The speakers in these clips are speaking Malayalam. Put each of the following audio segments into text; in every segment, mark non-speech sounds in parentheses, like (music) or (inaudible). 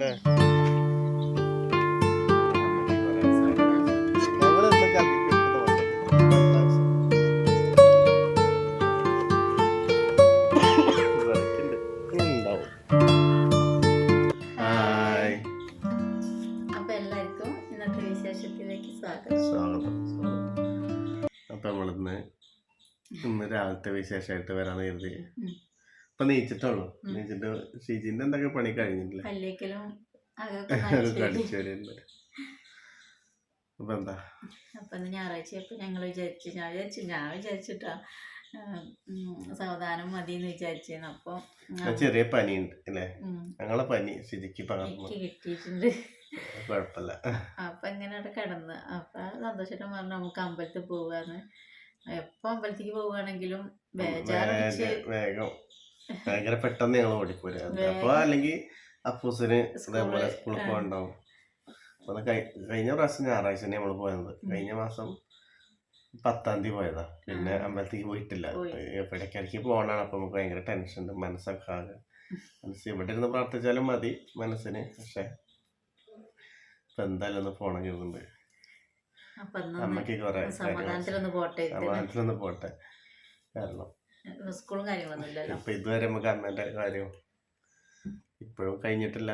അല്ലേ? അപ്പൊ നമ്മളിന്ന് ഇന്ന് രാവിലത്തെ വിശേഷമായിട്ട് വരാന്ന് കരുതി. ഇപ്പൊ നീച്ചിട്ടുള്ളൂ. നീച്ചിട്ട് ഷീജിന്റെ എന്തൊക്കെ പണി കഴിഞ്ഞിട്ടില്ല? അപ്പൊ എന്താ അപ്പൊ ഞായറാഴ്ച ഞങ്ങൾ വിചാരിച്ചു ഞാൻ വിചാരിച്ചു ഞാൻ വിചാരിച്ചിട്ടാ സാവധാനം മതി എന്ന് വിചാരിച്ചേന്ന്. അപ്പൊ ചെറിയ പനി ചെറിയ പനിയുണ്ട് അല്ലേ? ഞങ്ങളെ പനി ശരിക്ക് കിട്ടിയിട്ടുണ്ട്. കുഴപ്പമില്ല. അപ്പൊ ഇങ്ങനെ അവിടെ കിടന്ന്. അപ്പൊ സന്തോഷം പറഞ്ഞു നമുക്ക് അമ്പലത്തിൽ പോവാന്ന്. എപ്പോ അമ്പലത്തിക്ക് പോവുകയാണെങ്കിലും വേഗം ഭയങ്കര പെട്ടെന്ന് ഞങ്ങൾ ഓടിപ്പോര്. അപ്പൊ അല്ലെങ്കിൽ അപ്പൂസിന് അതേപോലെ ഇതേപോലെ സ്കൂളിൽ. പോകണ്ടാവും. അപ്പൊ കഴിഞ്ഞ പ്രാവശ്യം ഞായറാഴ്ച തന്നെ നമ്മൾ പോയത്. കഴിഞ്ഞ മാസം പത്താം തീയതി പോയതാ. പിന്നെ. അമ്പലത്തേക്ക് പോയിട്ടില്ല. പോയി. ഇടയ്ക്കിടയ്ക്ക് പോകണാണ് അപ്പൊ നമുക്ക് ഭയങ്കര ടെൻഷൻ ഉണ്ട് മനസ്സൊക്കെ ആകെ മനസ്സ് ഇവിടെ ഇരുന്ന് പ്രാർത്ഥിച്ചാലും മതി മനസ്സിന്. പക്ഷെ ഇപ്പൊ എന്തായാലും ഒന്ന് പോണം ചെയ്യുന്നുണ്ട് അമ്മയ്ക്ക് കൊറേ. സമാധാനത്തിലൊന്ന് പോട്ടെ. കാരണം സ്കൂളും കാര്യങ്ങളൊന്നും ഇല്ലല്ലോ. ഇപ്പൊ ഇതുവരെ നമുക്ക് അമ്മേന്റെ കാര്യം ഇപ്പോഴും കഴിഞ്ഞിട്ടില്ല.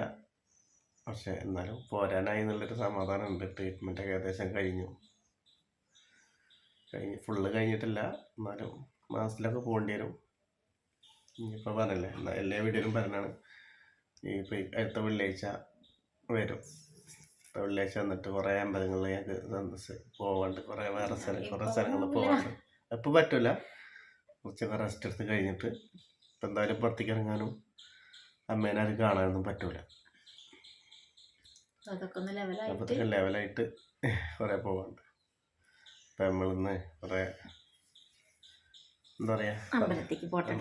പക്ഷെ എന്നാലും പോരാനായി എന്നുള്ളൊരു സമാധാനം ഉണ്ട് ട്രീറ്റ്മെന്റ് ഒക്കെ ഏകദേശം കഴിഞ്ഞു. കഴിഞ്ഞ് ഫുള്ള് കഴിഞ്ഞിട്ടില്ല. എന്നാലും മാസത്തിലൊക്കെ പോകേണ്ടി വരും. ഇനിയിപ്പോൾ പറഞ്ഞല്ലേ എന്നാ എല്ലാ വീഡിയോയിലും പറഞ്ഞാണ്. ഈ അടുത്ത വെള്ളിയാഴ്ച വരും. അടുത്ത വെള്ളിയാഴ്ച വന്നിട്ട് കുറേ അമ്പലങ്ങളിൽ ഞങ്ങൾക്ക് സന്ദർശിച്ച് പോവാണ്ട്. കുറേ വേറെ സ്ഥലം കുറേ സ്ഥലങ്ങളിൽ. പോവാണ്ട്. ഇപ്പം പറ്റൂല. കുറച്ചൊക്കെ റെസ്റ്റ് എടുത്ത് കഴിഞ്ഞിട്ട് ഇപ്പം എന്തായാലും പുറത്തേക്ക് ഇറങ്ങാനും അമ്മേനെ ആരും കാണാനൊന്നും പറ്റൂല. അതൊക്കെ ലെവലായിട്ട് കുറേ പോവാണ്ട്. ഇപ്പം നമ്മളിന്ന് കുറേ എന്താ പറയാ? അമ്പലത്തേക്ക് പോട്ടെ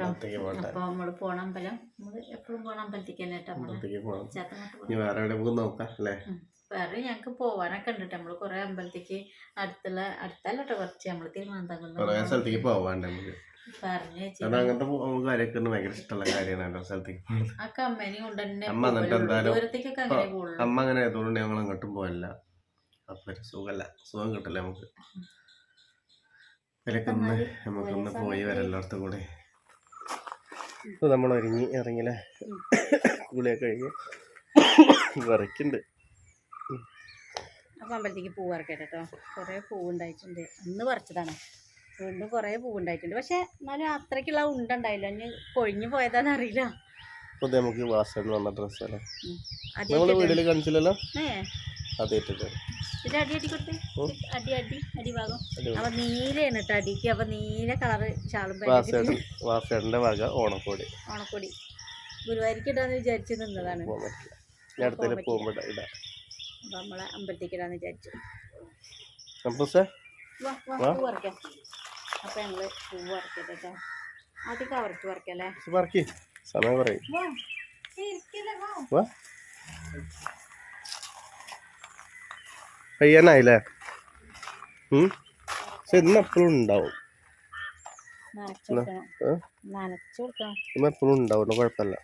അപ്പോൾ നമ്മൾ പോണ അമ്പലം നമ്മൾ എപ്പോഴും പോണ അമ്പലത്തേക്ക് തന്നെ ഇനി വേറെ എവിടെ പോകും നോക്കാം അല്ലേ? വേറെ ഞങ്ങക്ക് പോവാനൊക്കെ ഉണ്ട് നമ്മൾ കൊറേ അമ്പലത്തേക്ക് അടുത്തുള്ള അടുത്തല്ല കേട്ടോ കുറച്ച്. നമ്മൾ കുറേ തിരുവനന്തപുരം സ്ഥലത്തേക്ക് പോവാണ്ട് നമുക്ക്. കാരണം അങ്ങനത്തെ കാര്യമൊക്കെ ഭയങ്കര ഇഷ്ടമുള്ള കാര്യമാണ് എല്ലാ സ്ഥലത്തേക്ക് പോകുന്നത് അമ്മ എന്നിട്ട്. എന്തായാലും അമ്മ അങ്ങനെ ആയതുകൊണ്ട് ഞങ്ങൾ അങ്ങോട്ടും പോയല്ല. അപ്പൊ ഒരു സുഖമല്ല സുഖം കിട്ടില്ല നമുക്ക്. എന്നാൽ നമുക്കൊന്ന് പോയി സമയത്ത് വരാം എല്ലായിടത്തും കൂടെ നമ്മൾ ഒരുങ്ങി ഇറങ്ങിയില്ലേ. കുളിയൊക്കെ കഴിഞ്ഞ് വിറയ്ക്കുണ്ട്. അപ്പം അമ്പലത്തേക്ക് പൂ വറക്കട്ടെ കേട്ടോ. കുറേ പൂവുണ്ടായിട്ടുണ്ട്. അന്ന് പറിച്ചതാണ്. വീണ്ടും കുറേ പൂവുണ്ടായിട്ടുണ്ട്. പക്ഷെ എന്നാലും അത്രയ്ക്കുള്ള ഉണ്ട ഉണ്ടായില്ല ഇനി കൊഴിഞ്ഞു പോയതാന്ന് അറിയില്ല. അപ്പൊ നമുക്ക് വാസന വന്ന ഡ്രസ്സല്ലേ വീട്ടിൽ കാണിച്ചില്ലല്ലോ? വാസേട്ടന്റെ വക ഓണക്കോടി. ഓണക്കൊടി. ഗുരുവായൂർക്ക് ഇടാന്ന് വിചാരിച്ച് നിന്നതാണ്. പോകുമ്പോ ഇടാം. നമ്മളെ അമ്പലത്തേക്ക് ഇടാന്ന് വിചാരിച്ചു. അപ്പൂസേ വാ വാ വാ. പൂ പറിക്കാം അപ്പൊ ഞങ്ങൾ പൂ പറിക്കട്ടെ കേട്ടോ ആദ്യം കവർക്ക് പറക്കി സമയം. വാ കഴിയാനായില്ലേ പക്ഷെ ഇന്ന് എപ്പോഴും ഉണ്ടാവും. നനച്ച് കൊടുക്കണം. ഏ? നനച്ച് കൊടുക്കണം. ഇന്ന് എപ്പോഴും ഉണ്ടാവും കുഴപ്പമില്ല.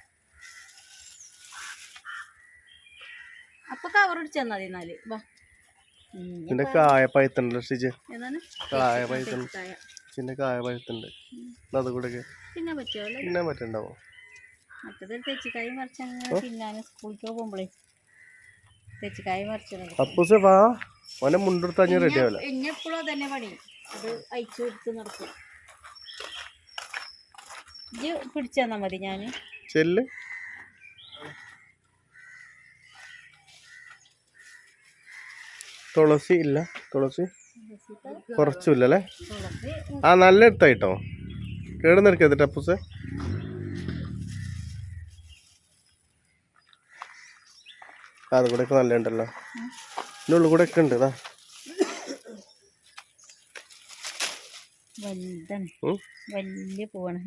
അപ്പൊ കവർ മതി എന്നാൽ. വാ. കായ പഴുത്തുണ്ടല്ലോ കായ പഴുത്തുണ്ട്. ഇതിന്റെ കായ പഴുത്തുണ്ട്. എന്നാ അത് കൂടെ പിന്നെ പറ്റുമോ അല്ലേ? പിന്നെ മറ്റുണ്ടാവും മറ്റത് തെച്ചിക്കായ മറിച്ച് അങ്ങനെ തിന്നാനും സ്കൂളിലേക്ക് പോകുമ്പോഴേ തെച്ചിക്കായ മറിച്ചത് അപ്പൂസെ വാ. ഓനെ മുണ്ടെടുത്ത് അഞ്ഞ് റെഡി ആവില്ല? എപ്പോഴും അതന്നെ പണി. അത് അയച്ചു കൊടുത്ത് നടക്കും ഇജ്ജ് പിടിച്ചു മതി ഞാൻ ചെല്ല്. തുളസി ഇല്ല. തുളസി. കുറച്ചുമില്ല അല്ലേ ആ നല്ല എടുത്തായിട്ടോ? കേട് നിൽക്കരുത് അപ്പൂസെ ആ, അത് കൂടെ ഒക്കെ നല്ല ഉണ്ടല്ലോ. ഇതിന്റെ ഉള്ളിൽ കൂടെ ഒക്കെ ഉണ്ട് ഇതാ. വലിയ പൂവാണ്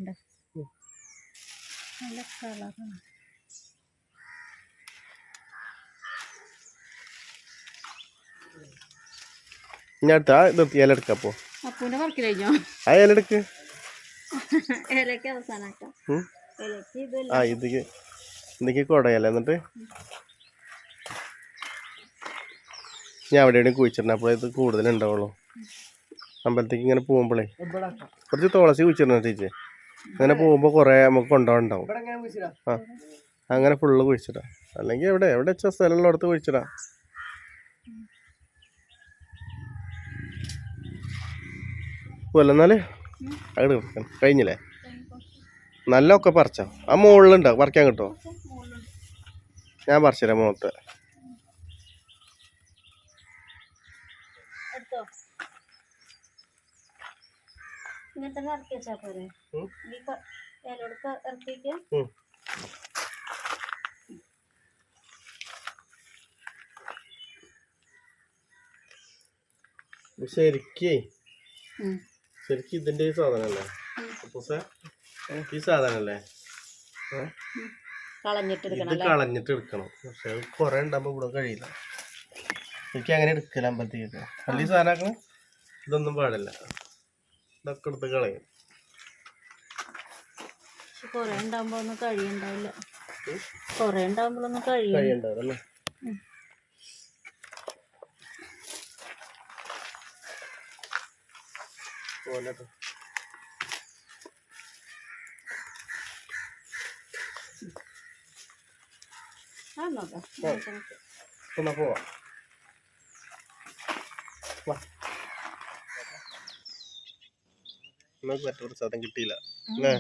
നല്ല കളറാണ്. അടുത്ത ആ ഇത് ഇല എടുക്കാം അപ്പോൾ അപ്പൂന്റെ വർക്ക് കഴിഞ്ഞോ? ആ ഇല എടുക്ക്. ഇലക്ക് അവസാനാക്കാം. ഇലക്ക് ഇത് ആ ഇതിക്ക് ഇതിക്ക് കുടയല്ലേ എന്നിട്ട്. ഞാൻ അവിടെ എവിടെയും കുഴിച്ചിട്ടുണ്ട് അപ്പോൾ ഇത് കൂടുതലുണ്ടാവുള്ളൂ അമ്പലത്തേക്ക് ഇങ്ങനെ പോകുമ്പോഴേ കുറച്ച് തുളസി കുഴിച്ചിട്ടുണ്ട് ടീച്ചർ അങ്ങനെ പോകുമ്പോൾ കുറേ നമുക്ക് കൊണ്ടുപോകണ്ടാവും ആ അങ്ങനെ ഫുള്ള് കുഴിച്ചിടാം. അല്ലെങ്കിൽ എവിടെ എവിടെ വെച്ച സ്ഥലമുള്ളിടത്ത് കുഴിച്ചിടാം. പോലെ എന്നാൽ? കഴിഞ്ഞില്ലേ? നല്ല ഒക്കെ പറിച്ചോ. ആ മുകളിലുണ്ടോ? പറിക്കാൻ കിട്ടുമോ ഞാൻ പറിച്ചുതരാം മുഖത്ത്. ശരിക്കേ. ശരിക്കും ഇതിന്റെ ഈ സാധനല്ലേ? ഈ സാധനല്ലേ? കളഞ്ഞിട്ട് ഇത് കളഞ്ഞിട്ട് എടുക്കണം പക്ഷെ കുറെ ഉണ്ടാകുമ്പോ ഇവിടെ കഴിയില്ല. എനിക്ക് അങ്ങനെ എടുക്കല അമ്പലത്തേക്ക് അല്ല ഈ സാധനം ഇതൊന്നും പാടില്ല. ഇതൊക്കെ എടുത്ത് കളയും. കൊറേ ഉണ്ടാകുമ്പോ ഒന്നും കഴിയുണ്ടാവില്ല. കൊറേ ഉണ്ടാകുമ്പോഴൊന്നും കഴിയും കഴിയണ്ടാവല്ലേ പോലെട്ടോ എന്നാ പോവാ. നമുക്ക് മറ്റൊരു സാധനം കിട്ടിയില്ല. അല്ലേ?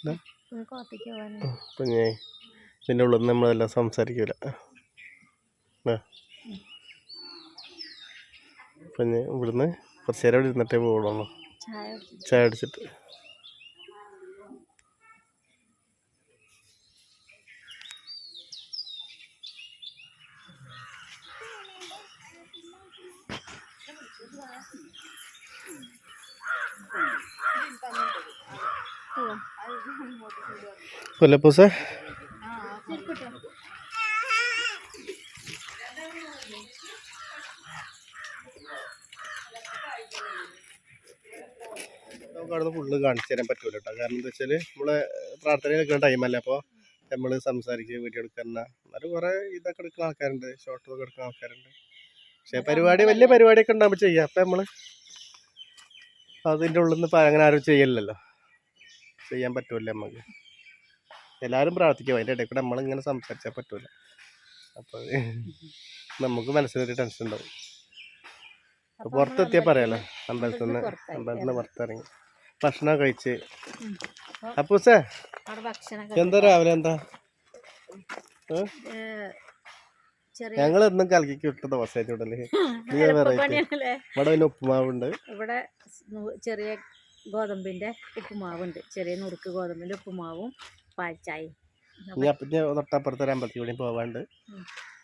ഇതാ. അപ്പം ഇതിന്റെ ഉള്ളിൽ നിന്ന് നമ്മളെല്ലാം സംസാരിക്കില്ല പിന്നെ ഇവിടുന്ന് കുറച്ച് നേരം ഇവിടെ ഇരുന്നിട്ടേ പോകുള്ളൂ ചായ അടിച്ചിട്ട് പോവാം. കൊല്ലപ്പൂസേ. നമുക്ക് അവിടെ ഫുള്ള് കാണിച്ചു തരാൻ പറ്റൂല കേട്ടോ കാരണം എന്താ വെച്ചാൽ നമ്മളെ പ്രാർത്ഥന എടുക്കുന്ന ടൈമല്ലേ അപ്പോൾ നമ്മൾ സംസാരിക്കുക വീഡിയോ എടുക്കുന്ന എന്നാലും കുറേ ഇതൊക്കെ എടുക്കുന്ന ആൾക്കാരുണ്ട്. ഷോർട്ട് ഒക്കെ എടുക്കുന്ന ആൾക്കാരുണ്ട്. പക്ഷേ പരിപാടി വലിയ പരിപാടിയൊക്കെ ഉണ്ടാകുമ്പോൾ ചെയ്യാം. അപ്പം നമ്മൾ അതിന്റെ ഉള്ളിൽ നിന്ന് അങ്ങനെ ആരും ചെയ്യലില്ലല്ലോ. ചെയ്യാൻ പറ്റുമല്ലേ നമുക്ക് എല്ലാവരും പ്രാർത്ഥിക്കും. അതിന്റെ ഇടയ്ക്ക് നമ്മൾ ഇങ്ങനെ സംസാരിച്ചാൽ പറ്റൂല. അപ്പോൾ നമുക്ക് മനസ്സിലൊരു ടെൻഷൻ ഉണ്ടാവും. പുറത്തെത്തിയാ പുറത്തെത്തിയാൽ പറയാലോ (laughs) അമ്പലത്തിൽ നിന്ന്. അമ്പലത്തിൽ നിന്ന് പുറത്തിറങ്ങി. ഭക്ഷണം കഴിച്ച്. ഉം. അപ്പൂസേ എന്താ രാവിലെ എന്താ? ഞങ്ങൾ എന്നും കലക്കിക്ക് വിട്ട ദോശ ചൂടൽ. (laughs) ഇവിടെ പിന്നെ ഉപ്പുമാവുണ്ട്. ഇവിടെ ചെറിയ ഗോതമ്പിന്റെ ഉപ്പുമാവുണ്ട്. ചെറിയ നുറുക്ക് ഗോതമ്പിന്റെ ഉപ്പുമാവും. പാൽച്ചായും. ഇനി അപ്പം തൊട്ടപ്പുറത്ത് ഒരു അമ്പലത്തിൽ കൂടി പോവാണ്ട്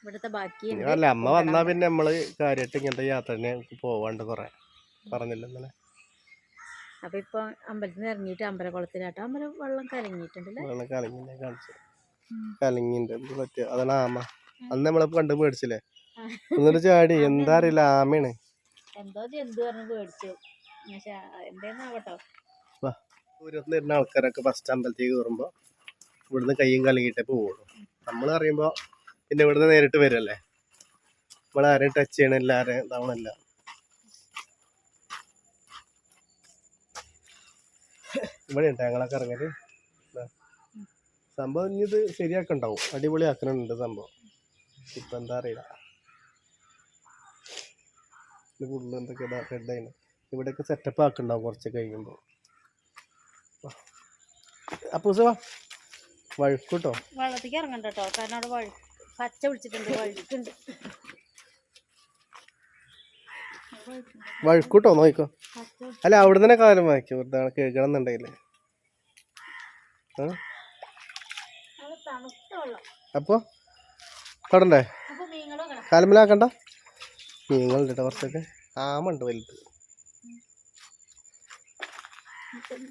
ഇവിടുത്തെ ബാക്കി അല്ല അമ്മ വന്നാ പിന്നെ നമ്മൾ കാര്യമായിട്ട് ഇങ്ങനത്തെ യാത്രനെ പോവാണ്ട് കൊറേ. പറഞ്ഞില്ല ഇന്നലെ അപ്പൊ ഇപ്പൊ അമ്പലത്തിൽ നിന്ന് ഇറങ്ങിയിട്ട് അമ്പലക്കുളത്തിലാട്ടോ അമ്പലം വെള്ളം കലങ്ങിയിട്ടുണ്ടല്ലേ? വെള്ളം കാണിച്ചു. എന്ത് പറ്റിയ? അതാണ് ആമ. അന്ന് നമ്മളെ കണ്ട് മേടിച്ചില്ലേ എന്നിട്ട് ചാടി. എന്താ അറിയില്ല. ആമയാണ് എന്തോ ജന്തു പറഞ്ഞ് പേടിച്ചു. പക്ഷെ എന്തേന്നാവട്ടോ? ദൂരത്ത് വരുന്ന ആൾക്കാരൊക്കെ ഫസ്റ്റ് അമ്പലത്തേക്ക് കയറുമ്പോൾ ഇവിടുന്ന് കയ്യും കലങ്ങിയിട്ടേ പോവുള്ളൂ. നമ്മൾ അറിയുമ്പോൾ പിന്നെ ഇവിടുന്ന് നേരിട്ട് വരല്ലേ? നമ്മൾ ആരെയും ടച്ച് ചെയ്യണില്ല ആരെയും ഇതാവണില്ല ഇവിടെ ഉണ്ട് ഞങ്ങളൊക്കെ ഇറങ്ങൽ. സംഭവം ഇനി ഇത് ശരിയാക്കണ്ടാവും. അടിപൊളി ആക്കണുണ്ട് സംഭവം. ഇപ്പൊ എന്താ അറിയില്ല. ഫുള്ള് എന്തൊക്കെ റെഡ് ഇവിടെയൊക്കെ സെറ്റപ്പ് ആക്കണ്ടാവും കുറച്ച് കഴിയുമ്പോൾ അപ്പൂസ വഴുക്കൂട്ടോ. വെള്ളത്തേക്ക് ഇറങ്ങണ്ട കേട്ടോ കാരണം അവിടെ വഴു പച്ച പിടിച്ചിട്ടുണ്ട് വഴുക്കുണ്ട്. വഴുക്കൂട്ടോ നോക്കിക്കോ. അല്ല അവിടെ തന്നെ കാലം വായിക്കും വെറുതെ കേൾക്കണം എന്നുണ്ടെങ്കിൽ അപ്പോ? കടണ്ടേ കാലമിലാക്കണ്ട. മീനുകളുണ്ട് കേട്ടോ കുറച്ചൊക്കെ. ആമുണ്ട് വലുത്.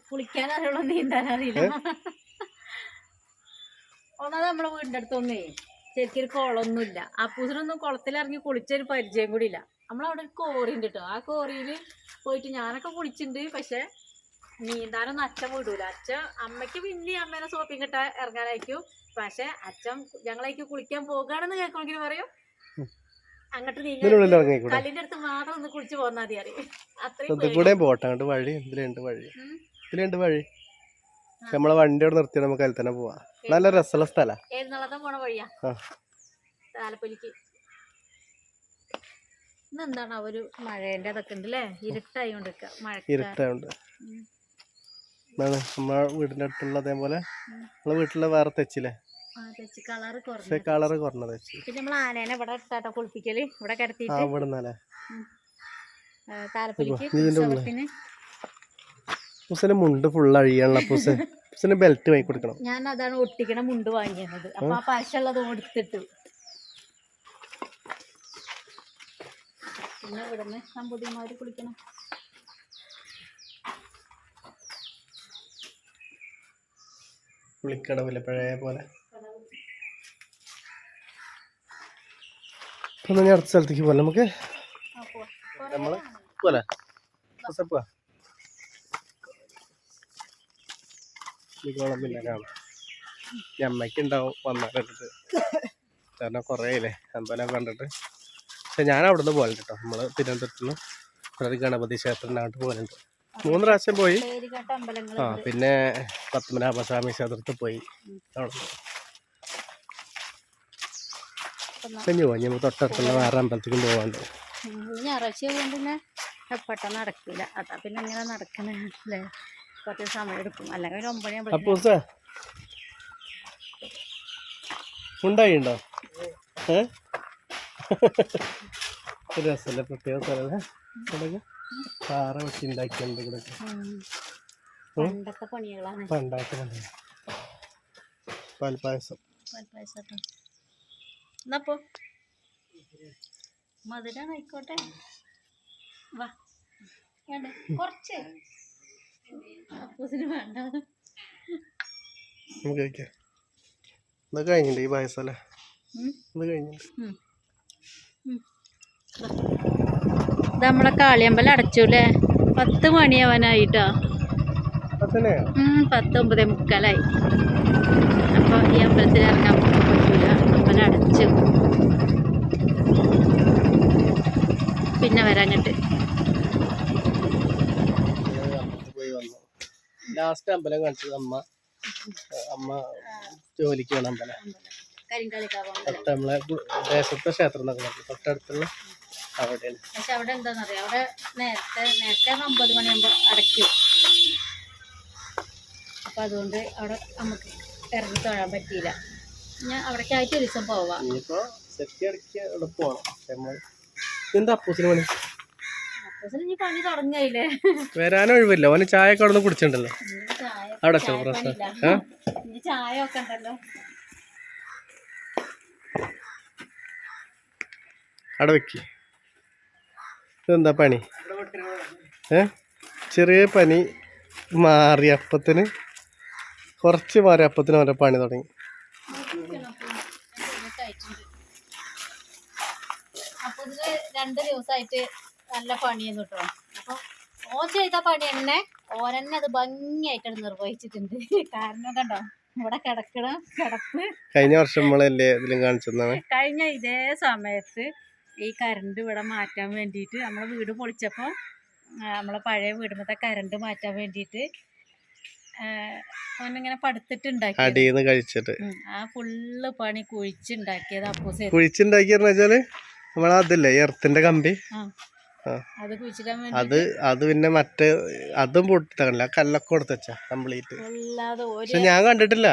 കുളിക്കാൻ അറിയുള്ളൂ നീന്താൻ അറിയില്ല ഒന്നാമത് നമ്മളെ വീടിന്റെ അടുത്തൊന്നേ ശരിക്കും ഒരു കുളമൊന്നുമില്ല. അപ്പൂസിനൊന്നും കുളത്തിലിറങ്ങി കുളിച്ചൊരു പരിചയം കൂടി ഇല്ല നമ്മളവിടെ ഒരു കോറി ഉണ്ട് കേട്ടോ ആ കോറിയിൽ പോയിട്ട് ഞാനൊക്കെ കുളിച്ചിട്ടുണ്ട് പക്ഷെ നീന്താനൊന്നും അച്ഛൻ വിടൂല. അച്ഛൻ അമ്മയ്ക്ക് പിന്നെ അമ്മേനെ സോപ്പിങ് കിട്ടാൻ ഇറങ്ങാനായിരിക്കും. പക്ഷെ അച്ഛൻ ഞങ്ങളേക്ക് കുളിക്കാൻ പോകുകയാണെന്ന് കേൾക്കണമെങ്കിൽ പറയും. അങ്ങോട്ട് നീങ്ങി കല്ലിന്റെ അടുത്ത് മാത്രം ഒന്ന് കുളിച്ച് പോന്നാ മതി അറിയും അത്രയും പോട്ടെ. അങ്ങോട്ട് വഴി. ഇതിലുണ്ട് വഴി. ഇതിലുണ്ട് വഴി. നമ്മളെ വണ്ടി അവിടെ നിർത്തിയാൽ നമുക്ക് അതിൽ തന്നെ പോവാം. നല്ല രസമുള്ള സ്ഥല. എഴുന്നള്ളത്തെ പോണ വഴിയാ. ആ. താലപ്പൊലിക്ക്. ഇന്നെന്താണ് ആ ഒരു മഴേന്റെ അതൊക്കെ ഉണ്ട് അല്ലേ ഇരുട്ടായി കൊണ്ടിരിക്ക മഴ ഇരുട്ടായോണ്ട് എന്താണ് നമ്മളെ വീടിന്റെ അടുത്തുള്ള അതേപോലെ നമ്മളെ വീട്ടിലെ വേറെ തെച്ചില്ലേ? കളറ് കുറഞ്ഞു. തെച്ച്. പിന്നെ നമ്മൾ ആനേനെ ഇവിടെ കുളിപ്പിക്കൽ. ഇവിടെ ഇവിടെ താലപ്പൊലിക്ക് മുണ്ട് ഫുൾ അഴിയാണല്ലോ പുസ് പുസിന് ബെൽറ്റ് വാങ്ങി കൊടുക്കണം. ഞാൻ അതാണ് ഒട്ടിക്കണ മുണ്ട് വാങ്ങിയത്. അപ്പൊ ആ പശുള്ളത് കൊടുത്തിട്ട് പിന്നെ ഇവിടുന്ന് നമ്പൂതിരിമാര് കുളിക്കണം. കുളിക്കടവില്ല പഴയ പോലെ. ഞാൻ അടുത്ത സ്ഥലത്തേക്ക് പോലെ നമുക്ക് നമ്മൾ പോലെ പോവാ നിക്കോളം പിന്നെ കാണാം. ഉണ്ടാവും വന്നാലിട്ട് കാരണം കുറേ ഇല്ലേ അമ്പലം കണ്ടിട്ട്. പക്ഷെ ഞാൻ അവിടെ നിന്ന് പോകലുണ്ട് കേട്ടോ നമ്മൾ തിരുവനന്തപുരത്ത് നിന്ന് ഒരു ഗണപതി ക്ഷേത്രം അങ്ങോട്ട് പോകലുണ്ട്. മൂന്ന് പ്രാവശ്യം പോയി. ആ പിന്നെ പത്മനാഭസ്വാമി ക്ഷേത്രത്തിൽ പോയി. അവിടെ പോയി നമ്മൾ തൊട്ടടുത്തുള്ള വേറെ അമ്പലത്തിലും പോകാണ്ട് ഞായറാഴ്ച പോകുമ്പോൾ പിന്നെ പെട്ടെന്ന് നടക്കില്ല. അതാ പിന്നെ ഇങ്ങനെ നടക്കണേ. കുറച്ച് സമയം എടുക്കും. അല്ലെങ്കിൽ ഒരു ഒമ്പത് ഉണ്ടായി ഉണ്ടോ ഏ? ഒരു രസമല്ലേ? പ്രത്യേക സ്ഥലമല്ലേ ഇവിടെയൊക്കെ പാറ വെച്ച് ഉണ്ടാക്കിയുണ്ട് ഇവിടെയൊക്കെ പണ്ടത്തെ പണികളാണ്. പണ്ടായിട്ട് പാൽപ്പായസം. പാൽപ്പായസം എന്നപ്പോ മധുരം ആയിക്കോട്ടെ. വാ. കുറച്ച്. നമുക്ക് കഴിക്കാം. ഇത് കഴിഞ്ഞിട്ടുണ്ട് ഈ പായസം അല്ലേ. ഇത് കഴിഞ്ഞിട്ടുണ്ട് നമ്മളെ കാളിയമ്പലം അടച്ചൂലേ പത്ത് മണിയാവാനായിട്ടോ? പത്ത് ഒമ്പതേ മുക്കാലായി. അപ്പോൾ ഈ അമ്പലത്തിൽ ഇറങ്ങാൻ പറ്റൂല. അമ്പലം അടച്ചു. പിന്നെ വരാങ്ങട്ട് അമ്പലത്തിൽ പോയി വന്നു ലാസ്റ്റ് അമ്പലം കാണിച്ചത് അമ്മ. അമ്മ ജോലിക്ക് വേണം അമ്പലം. തൊട്ട് നമ്മളെ ദേശത്തെ ക്ഷേത്രം എന്നൊക്കെ പറഞ്ഞു തൊട്ടടുത്തുള്ള അവിടെയാണ്. പക്ഷെ അവിടെ എന്താണെന്നറിയാം അവിടെ നേരത്തെ നേരത്തെ ഒമ്പത് മണിയാകുമ്പോൾ അടയ്ക്കും. അപ്പം അതുകൊണ്ട് അവിടെ നമുക്ക് ഇറങ്ങി തൊഴാൻ പറ്റിയില്ല. ഞാൻ അവിടേക്കായിട്ട് ഒരു ദിവസം പോവാം. ഇനിയിപ്പോ സെറ്റ് അവിടെ പോകണം എന്താ അപ്പൂസിന് പണി? വരാനും ഒഴിവില്ല. ഓന് ചായ ഒക്കെ അവിടെ നിന്ന് കുടിച്ചിട്ടുണ്ടല്ലോ അവിടെ പ്രശ്നം ചായ ഒക്കെ ഉണ്ടല്ലോ. അവിടെ വെക്ക്. ഇതെന്താ പണി? ഏ? ചെറിയ പനി മാറി അപ്പത്തിന്. കുറച്ച് മാറി അപ്പത്തിന് ഓരോ പണി തുടങ്ങി. രണ്ട് ദിവസമായിട്ട് നല്ല പണിയെന്ന് കേട്ടോ അപ്പൊ ഓൻ ചെയ്ത പണി തന്നെ ഓരന്നെ അത് ഭംഗിയായിട്ട് നിർവഹിച്ചിട്ടുണ്ട്. കാരണം കണ്ടോ ഇവിടെ കിടക്കണ കിടപ്പ് കഴിഞ്ഞ വർഷം നമ്മളല്ലേ ഇതിലും കാണിച്ചതാണ് കഴിഞ്ഞ ഇതേ സമയത്ത് ഈ കരണ്ട് ഇവിടെ മാറ്റാൻ വേണ്ടിയിട്ട് നമ്മളെ വീട് പൊളിച്ചപ്പോൾ നമ്മളെ പഴയ വീടുമ്പത്തെ കരണ്ട് മാറ്റാൻ വേണ്ടിയിട്ട് ഓനിങ്ങനെ പടുത്തിട്ടുണ്ടാക്കി കഴിച്ചിട്ട്. ആ ഫുള്ള് പണി കുഴിച്ചുണ്ടാക്കിയത് അപ്പൂസ്. കുഴിച്ചുണ്ടാക്കിയെന്ന് വെച്ചാൽ നമ്മളതില്ലേ എർത്തിന്റെ കമ്പി. അത് അത് പിന്നെ മറ്റേ അതും പൊട്ടിത്തകണില്ല കല്ലൊക്കെ കൊടുത്തച്ചാ കംപ്ലീറ്റ്. പക്ഷെ ഞാൻ കണ്ടിട്ടില്ല.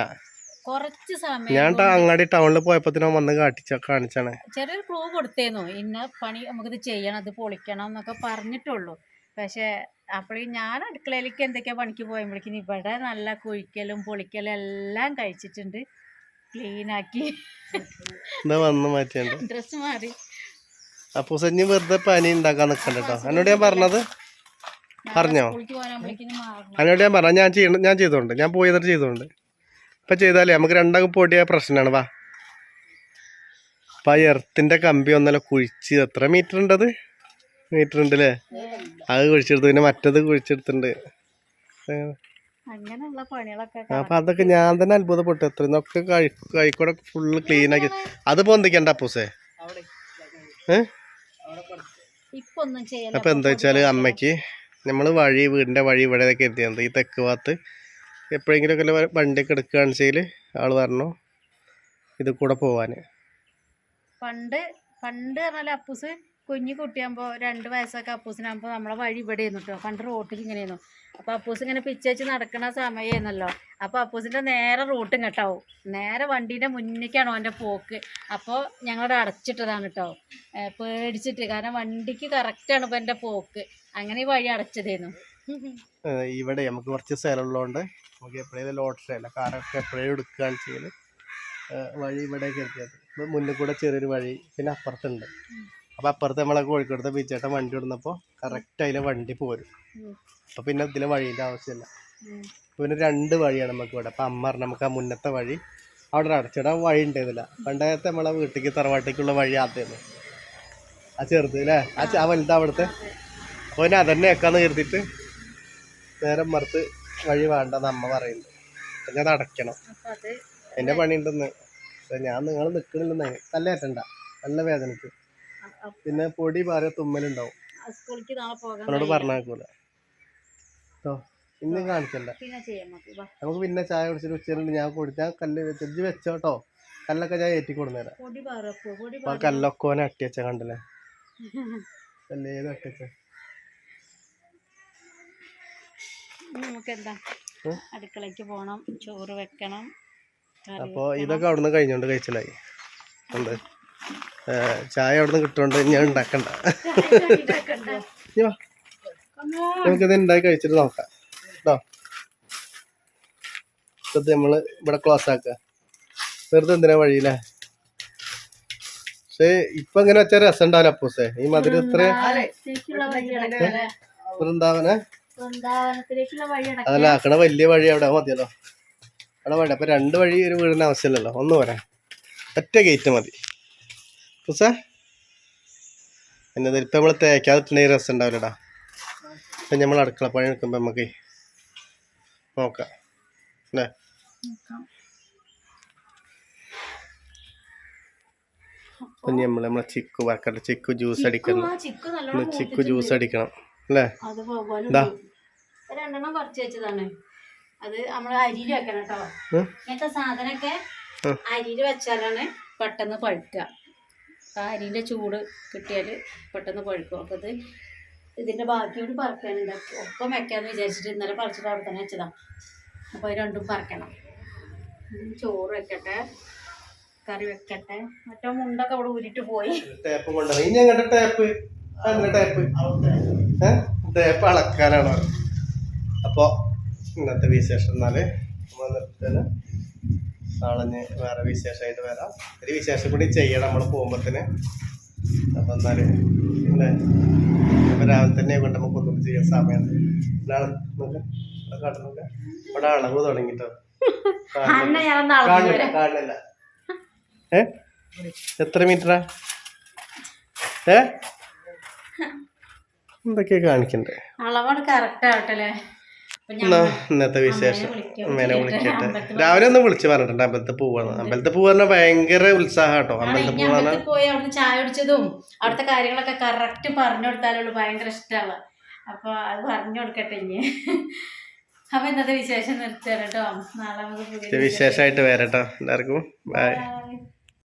ഞാൻ അങ്ങാടി ടൗണിൽ പോയപ്പോ വന്ന് കാട്ടിച്ച കാണിച്ചാണ്. ചെറിയൊരു ക്ലൂ കൊടുത്തേന്നു. ഇന്ന പണി നമുക്കിത് ചെയ്യണം അത് പൊളിക്കണം എന്നൊക്കെ പറഞ്ഞിട്ടുള്ളൂ. പക്ഷെ അപ്പോഴേ ഞാൻ അടുക്കളയിലേക്ക് എന്തൊക്കെയാ പണിക്ക് പോയപ്പോഴേക്കും ഇവിടെ നല്ല കുഴിക്കലും പൊളിക്കലും എല്ലാം കഴിച്ചിട്ടുണ്ട്. ക്ലീനാക്കി ഡ്രസ്സ് മാറി. അപ്പൊ സഞ്ഞ് വെറുതെ പനി ഉണ്ടാക്കാൻ നിക്കണ്ടോ കേട്ടോ എന്നോട് ഞാൻ പറഞ്ഞത്? പറഞ്ഞോ? അതിനോട് ഞാൻ പറഞ്ഞ ഞാൻ ചെയ്യണം ഞാൻ ചെയ്തോണ്ട് ഞാൻ പോയി എന്നിട്ട് ചെയ്തോണ്ട്. ഇപ്പൊ ചെയ്താലേ നമുക്ക് രണ്ടാൾക്ക് പൊടിയ പ്രശ്നമാണ് വാ. അപ്പൊ ആ എർത്തിന്റെ കമ്പി ഒന്നല്ല കുഴിച്ച് എത്ര മീറ്റർ ഉണ്ടത് മീറ്റർ ഉണ്ട് അല്ലേ അത് കുഴിച്ചെടുത്തു പിന്നെ മറ്റത് കുഴിച്ചെടുത്തിട്ടുണ്ട് പണികളൊക്കെ അപ്പൊ അതൊക്കെ ഞാൻ തന്നെ അത്ഭുതപ്പെട്ടു. എത്ര കഴിക്കൂടെ ഫുള്ള് ക്ലീൻ ആക്കി. അത് പൊന്തിക്കണ്ട അപ്പൂസേ ഏ ഇപ്പൊ ഒന്നും ചെയ്യല അപ്പൊ എന്താ വെച്ചാൽ അമ്മയ്ക്ക് നമ്മൾ വഴി വീടിന്റെ വഴി ഇവിടെയൊക്കെ എത്തിയത് ഈ തെക്ക് ഭാഗത്ത് എപ്പോഴെങ്കിലും ഒക്കെ വണ്ടിയൊക്കെ എടുക്കുകയാണെന്ന് വെച്ചാൽ ആൾ പറഞ്ഞു ഇത് കൂടെ പോവാന്. പണ്ട് പണ്ട് പറഞ്ഞാൽ അപ്പൂസ് കുഞ്ഞു കുട്ടിയാകുമ്പോൾ രണ്ട് വയസ്സൊക്കെ അപ്പൂസിനാകുമ്പോൾ നമ്മളെ വഴി ഇവിടെ ആയിരുന്നു കേട്ടോ പണ്ട് റോട്ടിൽ ഇങ്ങനെയായിരുന്നു. അപ്പോൾ അപ്പൂസ് ഇങ്ങനെ പിച്ചേച്ച് നടക്കുന്ന സമയമായിരുന്നല്ലോ അപ്പോൾ അപ്പൂസിന്റെ നേരെ റൂട്ട് ഇങ്ങോട്ടാവും നേരെ വണ്ടീന്റെ മുന്നിലേക്കാണ് അവന്റെ പോക്ക്. അപ്പോൾ ഞങ്ങളവിടെ അടച്ചിട്ടതാണ് കേട്ടോ പേടിച്ചിട്ട്. കാരണം വണ്ടിക്ക് കറക്റ്റാണ് ഇപ്പോൾ എന്റെ പോക്ക്. അങ്ങനെ ഈ വഴി അടച്ചതായിരുന്നു ഇവിടെ നമുക്ക് കുറച്ച് സ്ഥലമുള്ളതുകൊണ്ട് നമുക്ക് എപ്പോഴും ലോട്ടറി അല്ല കാറൊക്കെ എപ്പോഴും എടുക്കുകയാണ് ചെയ്യൽ വഴി ഇവിടെ എത്തിയത് മുന്നിൽ കൂടെ ചെറിയൊരു വഴി പിന്നെ അപ്പുറത്തുണ്ട്. അപ്പോൾ അപ്പുറത്ത് നമ്മളെ കോഴിക്കോടത്തെ ബീച്ചേട്ടൻ വണ്ടി ഇടുന്നപ്പോ കറക്റ്റ് അതിലെ വണ്ടി പോരും. അപ്പൊ പിന്നെ ഇതിലെ വഴീന്റെ ആവശ്യമില്ല. പിന്നെ രണ്ട് വഴിയാണ് നമുക്ക് ഇവിടെ. അപ്പം അമ്മ പറഞ്ഞു നമുക്ക് ആ മുന്നത്തെ വഴി അവിടെ അടച്ചിടാൻ വഴി ഉണ്ടായിരുന്നില്ല പണ്ടത്തെ നമ്മളെ വീട്ടിലേക്ക് തറവാട്ടേക്കുള്ള വഴി ആദ്യമായിരുന്നു ആ ചെറുത് അല്ലേ ആ വലുതാ അവിടുത്തെ. അപ്പോൾ പിന്നെ അതന്നെ വെക്കാന്ന് കരുതിയിട്ട് നേരെ മറുത്ത് വഴി വേണ്ടെന്ന് അമ്മ പറയുന്നുണ്ട് പിന്നെ അത് അടയ്ക്കണം പണി ഉണ്ടെന്ന് ഞാൻ നിങ്ങൾ നിൽക്കണില്ലെന്നേ നല്ല ഏറ്റണ്ട നല്ല വേദനയ്ക്ക്. അ- പിന്നെ പൊടി പാറിയ തുമ്മലുണ്ടാവും. സ്കൂളിലേക്ക് നാളെ പോകാൻ അവനോട് കഴിയില്ല. പറഞ്ഞേക്കൂല. കേട്ടോ ഇന്ന് കാണിക്കണ്ട. പിന്നെ നമുക്ക് വാ. നമുക്ക് പിന്നെ ചായ കുടിച്ചിട്ട് ഉച്ചയിലുണ്ട്. ഞാൻ കൊടുത്ത് ഞാൻ കല്ല് വെച്ച് വെച്ചോട്ടോ കല്ലൊക്കെ ഞാൻ ഏറ്റി കൊടുന്നേരാം. പൊടി പാറപ്പോ പൊടി അപ്പൊ ആ കല്ലൊക്കെ ഓനെ അട്ടി വെച്ച കണ്ടില്ലേ? (laughs) കല്ലേത് അട്ടി വെച്ച? നമുക്ക് എന്താ ഉം. അടുക്കളയ്ക്ക് പോണം ചോറ് വെക്കണം കറി അപ്പോൾ ഇതൊക്കെ അവിടുന്ന് കഴിഞ്ഞോണ്ട് കഴിച്ചില്ലായി എന്ത് ഏ, അവിടെ നിന്ന് കിട്ടുകൊണ്ട് ഞാൻ ഉണ്ടാക്കണ്ട. നമുക്കിത് ഉണ്ടാക്കി കഴിച്ചിട്ട് നോക്കാം. കേട്ടോ ഇത് നമ്മൾ ഇവിടെ ക്ലോസ് ആക്കുക. വെറുതെ എന്തിനാ വഴിയില്ലേ പക്ഷേ ഇപ്പൊ ഇങ്ങനെ വെച്ചാൽ രസം ഉണ്ടാവില്ല അപ്പൂസേ. ഈ മധുര ഇത്ര വൃന്ദാവന? അതല്ല ആക്കണ വലിയ വഴി അവിടെ മതിയല്ലോ. അവിടെ വഴി. അപ്പൊ രണ്ട് വഴി ഒരു വീടിന് ആവശ്യമില്ലല്ലോ. ഒന്ന് പോരാ. ഒറ്റ ഗേറ്റ് മതി. പൂസേ എന്നത് ഇപ്പം നമ്മൾ തേക്കാതിട്ടുണ്ടെങ്കിൽ രസം ഉണ്ടാവില്ലടാ. ഇപ്പം നമ്മൾ അടുക്കള പണി എടുക്കുമ്പോൾ നമുക്ക് നോക്കാം. അല്ലേ? നമ്മൾ നമ്മളെ ചിക്കു വറക്കട്ടെ ചിക്കു ജ്യൂസ് അടിക്കണം. ചിക്കു ജ്യൂസ് അടിക്കണം. അല്ലേ. രണ്ടെണ്ണം കുറച്ച് വെച്ചതാണ്. അത് നമ്മൾ അരിയിൽ വെക്കണം കേട്ടോ. ഇങ്ങനത്തെ സാധനമൊക്കെ. അരിയിൽ വെച്ചാലാണ് പെട്ടെന്ന് പഴുക്കുക ആ അരിന്റെ ചൂട് കിട്ടിയാൽ പെട്ടെന്ന് പഴുക്കും. അപ്പോൾ ഇത് ഇതിന്റെ ബാക്കിയോട് പറക്കാനുണ്ട് ഒപ്പം വെക്കാമെന്ന് വിചാരിച്ചിട്ട് ഇന്നലെ പറിച്ചിട്ട് അവിടെ തന്നെ വെച്ചതാണ് അപ്പോൾ രണ്ടും പറക്കണം. ചോറ് വെക്കട്ടെ കറി വെക്കട്ടെ. മറ്റോ മുണ്ടൊക്കെ അവിടെ ഊരിട്ട് പോയി. ടേപ്പ് ഇനി ടേപ്പ്? ടേപ്പ്? ടേപ്പ് അളക്കാനാണ് അപ്പോൾ ഇന്നത്തെ വിശേഷം എന്നാൽ നമ്മൾ നിർത്തുകയാണ് നാളെ വേറെ വിശേഷമായിട്ട് വരാം. ഒരു വിശേഷം കൂടി ചെയ്യണം നമ്മൾ പോകുമ്പോഴത്തേന് അപ്പം എന്നാലും പിന്നെ രാവിലെ തന്നെ കൊണ്ട് നമുക്ക് ഒന്നും ചെയ്യാൻ സമയമുണ്ട് നാളെ നോക്ക് ഇവിടെ അളവ് തുടങ്ങിട്ടോ. കാണില്ല കാണില്ല (laughs) ഏ? എത്ര മീറ്ററാ? ഏ? (laughs) എന്തൊക്കെയാ കാണിക്കണ്ടേ? അളവാണ് കറക്റ്റ് എന്നാ ഇന്നത്തെ വിശേഷം. മേലെ വിളിക്കട്ടെ. രാവിലെ ഒന്ന് വിളിച്ച് പറഞ്ഞിട്ടുണ്ട് അമ്പലത്തിൽ പോവാണ്. അമ്പലത്തിൽ പോവാന്ന് ഭയങ്കര ഉത്സാഹം കേട്ടോ അമ്പലത്തിൽ പോവാണ് പോയി അവിടുന്ന് ചായ കുടിച്ചതും അവിടുത്തെ കാര്യങ്ങളൊക്കെ കറക്റ്റ് പറഞ്ഞു കൊടുത്താലുള്ളൂ ഭയങ്കര ഇഷ്ടമാണ് അപ്പൊ അത് പറഞ്ഞു കൊടുക്കട്ടെ ഇനി. അപ്പൊ ഇന്നത്തെ വിശേഷം നിർത്തുകയാണ് കേട്ടോ. നാളെ നമുക്ക് വിശേഷമായിട്ട് വരട്ടോ എല്ലാവർക്കും. ബൈ.